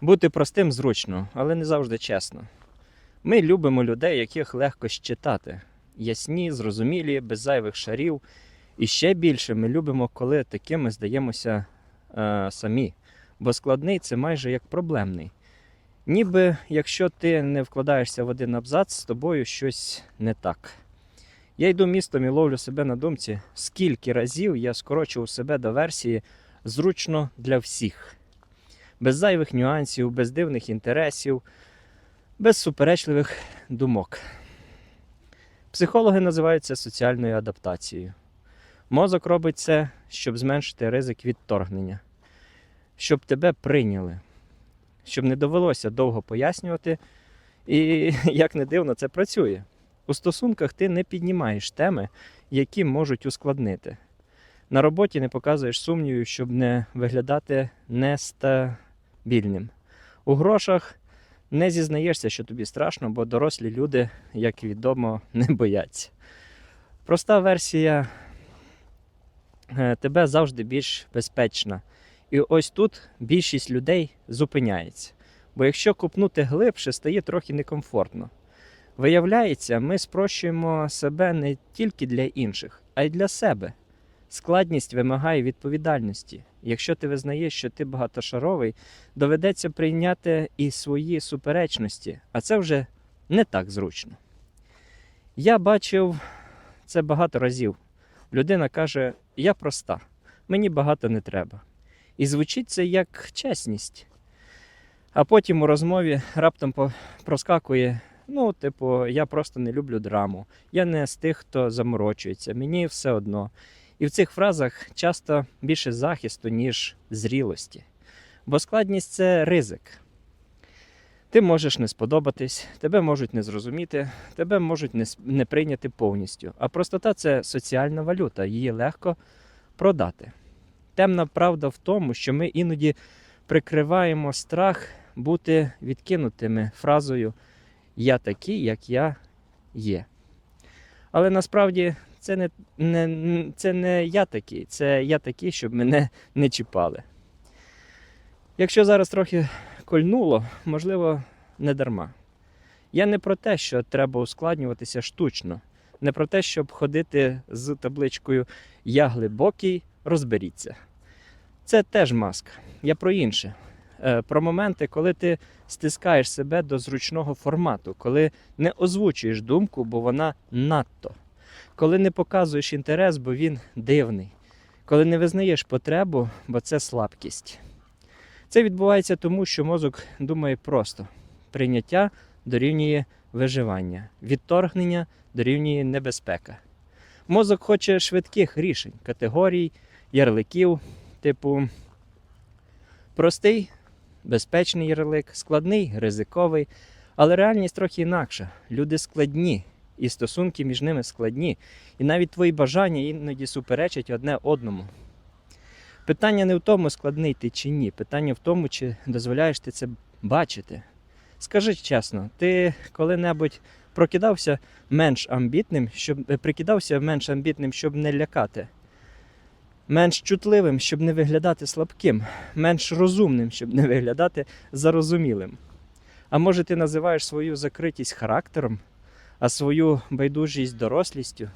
Бути простим зручно, але не завжди чесно. Ми любимо людей, яких легко щитати. Ясні, зрозумілі, без зайвих шарів. І ще більше ми любимо, коли такими здаємося е, самі. Бо складний це майже як проблемний. Ніби якщо ти не вкладаєшся в один абзац, з тобою щось не так. Я йду містом і ловлю себе на думці, скільки разів я скорочував себе до версії зручно для всіх, без зайвих нюансів, без дивних інтересів, без суперечливих думок. Психологи називають це соціальною адаптацією. Мозок робить це, щоб зменшити ризик відторгнення, щоб тебе прийняли, щоб не довелося довго пояснювати. І як не дивно, це працює. У стосунках ти не піднімаєш теми, які можуть ускладнити. На роботі не показуєш сумнівів, щоб не виглядати нестабільним. У грошах не зізнаєшся, що тобі страшно, бо дорослі люди, як відомо, не бояться. Проста версія е, тебе завжди більш безпечна. І ось тут більшість людей зупиняється. Бо якщо купнути глибше, стає трохи некомфортно. Виявляється, ми спрощуємо себе не тільки для інших, а й для себе. Складність вимагає відповідальності. Якщо ти визнаєш, що ти багатошаровий, доведеться прийняти і свої суперечності, а це вже не так зручно. Я бачив це багато разів. Людина каже: Я проста, мені багато не треба. І звучить це як чесність. А потім у розмові раптом проскакує: ну, типу, я просто не люблю драму, я не з тих, хто заморочується, мені все одно. І в цих фразах часто більше захисту, ніж зрілості. Бо складність це ризик. Ти можеш не сподобатись, тебе можуть не зрозуміти, тебе можуть не, не прийняти повністю. А простота це соціальна валюта, її легко продати. Темна правда в тому, що ми іноді прикриваємо страх бути відкинутими фразою Я такий, як я є. Але насправді це не, не, це не я такий, це я такий, щоб мене не чіпали. Якщо зараз трохи кольнуло, можливо, не дарма. Я не про те, що треба ускладнюватися штучно, не про те, щоб ходити з табличкою Я глибокий, розберіться. Це теж маска. Я про інше. Е, Про моменти, коли ти стискаєш себе до зручного формату, коли не озвучуєш думку, бо вона надто, коли не показуєш інтерес, бо він дивний, коли не визнаєш потребу, бо це слабкість. Це відбувається тому, що мозок думає просто: прийняття дорівнює виживання, відторгнення дорівнює небезпека. Мозок хоче швидких рішень, категорій, ярликів, типу простий, безпечний ярлик, складний, ризиковий. Але реальність трохи інакша. Люди складні, і стосунки між ними складні. І навіть твої бажання іноді суперечать одне одному. Питання не в тому, складний ти чи ні. Питання в тому, чи дозволяєш ти це бачити. Скажи чесно, ти коли-небудь прокидався менш амбітним, щоб е, прикидався менш амбітним, щоб не лякати, менш чутливим, щоб не виглядати слабким, менш розумним, щоб не виглядати зарозумілим. А може, ти називаєш свою закритість характером, а свою байдужість дорослістю?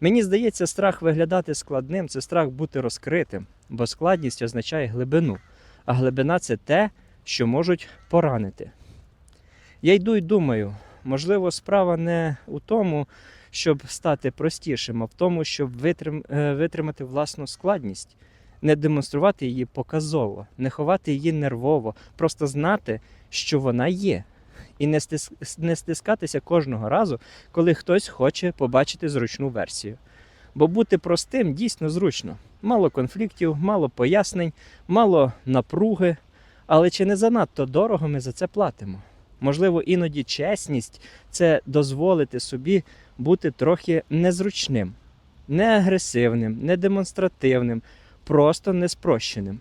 Мені здається, страх виглядати складним це страх бути розкритим, бо складність означає глибину, а глибина це те, що можуть поранити. Я йду і думаю, можливо, справа не у тому, щоб стати простішим, а в тому, щоб витрим, е, витримати власну складність, не демонструвати її показово, не ховати її нервово, просто знати, що вона є, і не, не стискатися кожного разу, коли хтось хоче побачити зручну версію. Бо бути простим дійсно зручно. Мало конфліктів, мало пояснень, мало напруги. Але чи не занадто дорого ми за це платимо? Можливо, іноді чесність це дозволити собі бути трохи незручним, не агресивним, не демонстративним, просто неспрощеним.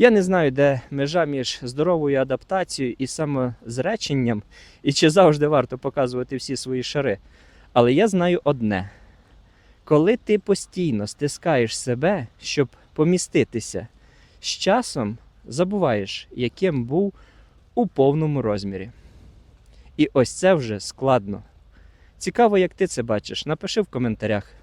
Я не знаю, де межа між здоровою адаптацією і самозреченням, і чи завжди варто показувати всі свої шари. Але я знаю одне: коли ти постійно стискаєш себе, щоб поміститися, з часом забуваєш, яким був у повному розмірі. І ось це вже складно. Цікаво, як ти це бачиш. Напиши в коментарях.